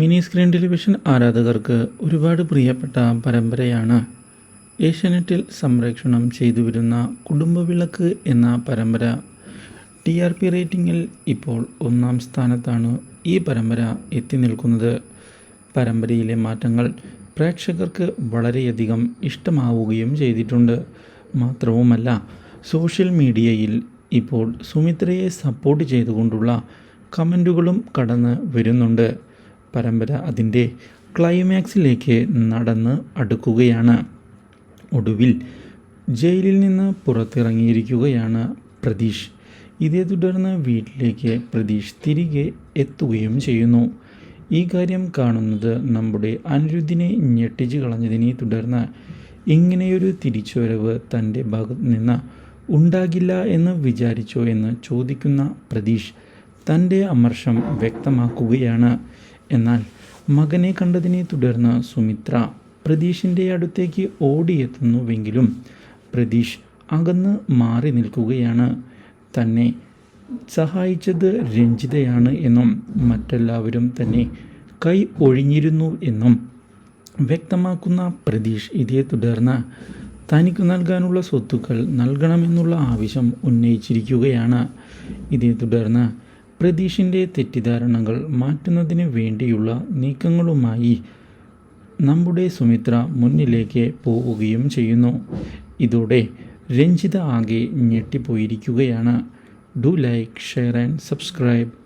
Mini screen television ആരാധകർക്ക് ഒരുപാട് പ്രിയപ്പെട്ട പരമ്പരയാണ്. ഏഷ്യാനെറ്റിൽ സംപ്രേഷണം ചെയ്തു വരുന്ന കുടുംബവിളക്ക് എന്ന പരമ്പര. ടി ആർ പി റേറ്റിംഗിൽ ഇപ്പോൾ ഒന്നാം സ്ഥാനത്താണ് ഈ പരമ്പര എത്തി നിൽക്കുന്നത്. പരമ്പരയിലെ മാറ്റങ്ങൾ പ്രേക്ഷകർക്ക് വളരെയധികം ഇഷ്ടമാവുകയും ചെയ്തിട്ടുണ്ട്. മാത്രവുമല്ല സോഷ്യൽ മീഡിയയിൽ ഇപ്പോൾ സുമിത്രയെ സപ്പോർട്ട് ചെയ്തുകൊണ്ടുള്ള കമന്റുകളും കടന്ന് വരുന്നുണ്ട്. പരമ്പര അതിന്റെ ക്ലൈമാക്സിലേക്ക് നടന്ന് അടുക്കുകയാണ്. ഒടുവിൽ ജയിലിൽ നിന്ന് പുറത്തിറങ്ങിയിരിക്കുകയാണ് പ്രതീഷ്. ഇതേ തുടർന്ന് വീട്ടിലേക്ക് പ്രതീഷ് തിരികെ എത്തുകയും ചെയ്യുന്നു. ഈ കാര്യം കാണുന്നത് നമ്മുടെ അനിരുദ്ധിനെ ഞെട്ടിച്ച് കളഞ്ഞതിനെ തുടർന്ന് ഇങ്ങനെയൊരു തിരിച്ചുവരവ് തന്റെ ഭാഗത്ത് നിന്ന് ഉണ്ടാകില്ല എന്ന് വിചാരിച്ചോ എന്ന് ചോദിക്കുന്ന പ്രതീഷ് തന്റെ അമർഷം വ്യക്തമാക്കുകയാണ്. എന്നാൽ മകനെ കണ്ടതിനെ തുടർന്ന് സുമിത്ര പ്രതീഷിന്റെ അടുത്തേക്ക് ഓടിയെത്തുന്നുവെങ്കിലും പ്രതീഷ് അകന്ന് മാറി നിൽക്കുകയാണ്. തന്നെ സഹായിച്ചത് രഞ്ജിതയാണ് എന്നും മറ്റെല്ലാവരും തന്നെ കൈ ഒഴിഞ്ഞിരുന്നു എന്നും വ്യക്തമാക്കുന്ന പ്രതീഷ് ഇതേ തുടർന്ന് തനിക്ക് നൽകാനുള്ള സ്വത്തുക്കൾ നൽകണമെന്നുള്ള ആവശ്യം ഉന്നയിച്ചിരിക്കുകയാണ്. ഇതേ തുടർന്ന് പ്രതീഷിന്റെ തെറ്റിദ്ധാരണകൾ മാറ്റുന്നതിന് വേണ്ടിയുള്ള നീക്കങ്ങളുമായി നമ്മുടെ സുമിത്ര മുന്നിലേക്ക് പോവുകയും ചെയ്യുന്നു. ഇതോടെ രഞ്ജിത ആകെ ഞെട്ടിപ്പോയിരിക്കുകയാണ്. Do like share and subscribe.